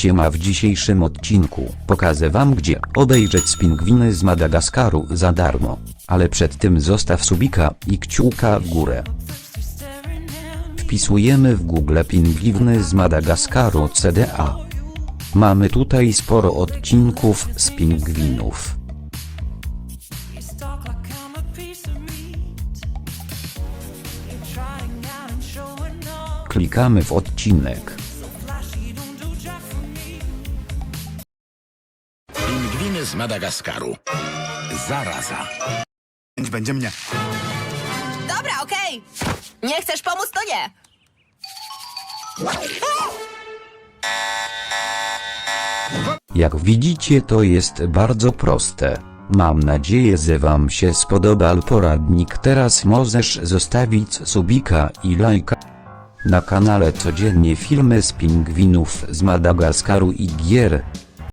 Siema w dzisiejszym odcinku pokażę wam gdzie obejrzeć pingwiny z Madagaskaru za darmo. Ale przed tym zostaw subika i kciuka w górę. Wpisujemy w Google pingwiny z Madagaskaru CDA. Mamy tutaj sporo odcinków z pingwinów. Klikamy w odcinek. Pingwiny z Madagaskaru. Zaraza. będzie mnie. Dobra, okej. Nie chcesz pomóc, to nie. Jak widzicie to jest bardzo proste. Mam nadzieję, że wam się spodobał poradnik teraz możesz zostawić subika i lajka. Na kanale codziennie filmy z pingwinów z Madagaskaru i gier.